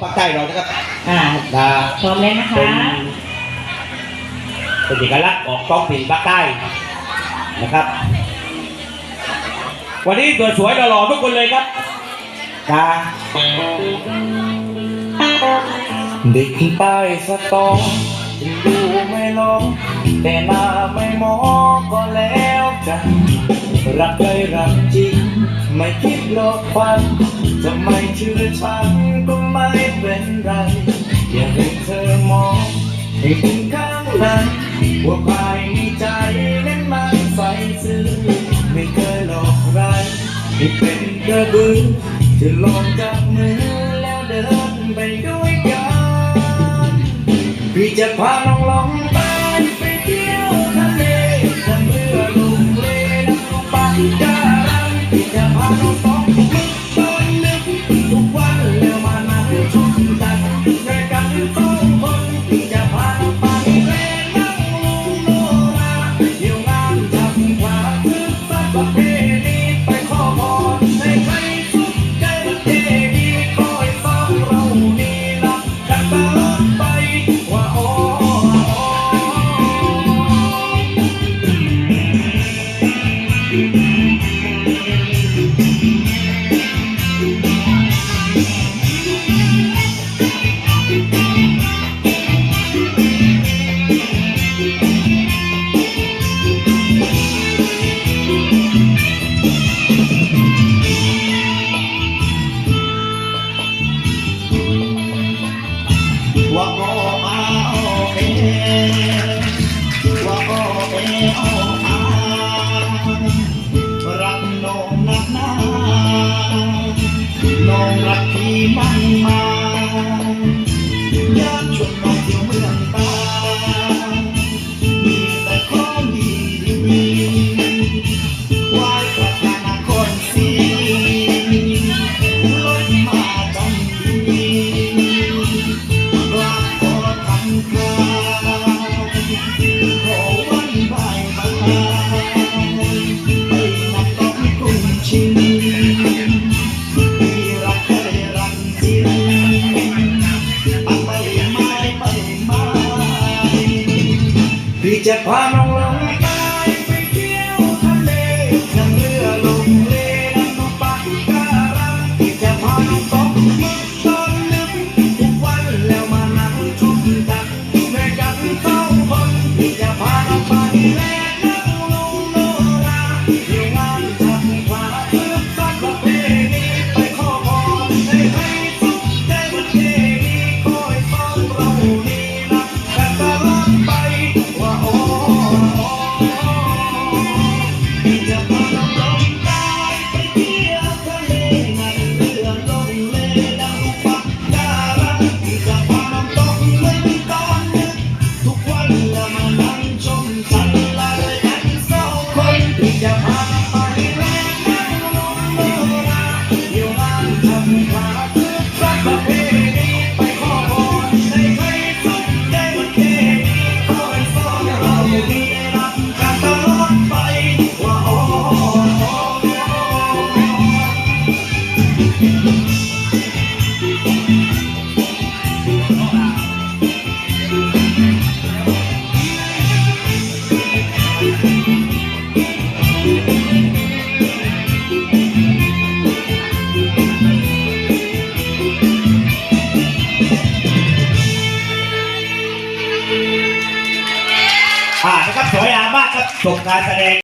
ภาคใต้เรานะครับอ่านะพร้อมแล้วนะคะเป็นเป็นเอกลักษณ์ของท้องถิ่นภาคใต้นะครับ วันนี้ตัวสวยหล่อๆทุกคนเลยครับนะเด็กใต้สตองถึงดูไม่ลงแต่หน้าไม่มองก็แล้วกันรักใครรักจริง ไม่คิดหลอกฟันจะไม่เชื่อฉันก็ ไม่เป็นไร อย่าให้เธอมองให้ถึงข้างในว่าภายในใจนั้นมันใสซื่อไม่เคยหลอกใครให้เป็นกระบือจะลองจับมือแล้วเดินไปด้วยกันพี่จะพาน้องลองไปไปเที่ยวทะเลทาเรือลงเลน้ำลงไปการันพี่จะพาน้องสอง งรักที่มั่นมา พี่จะพาน้องลงใต้ไปเที่ยวทะเลนั่งเรือลงเลน้ำนองปากการังพี่จะพาน้องตกมึกตอนนึกทุกวันแล้วมานั่งชมกันด้กันสองคนพี่จะพาน้องไปแลนั่งลงโนราเที่ยวงานทำพลาเพื่อสักประเพณีไปขอพรให้านะครับสวยงามากครับชมการแสดง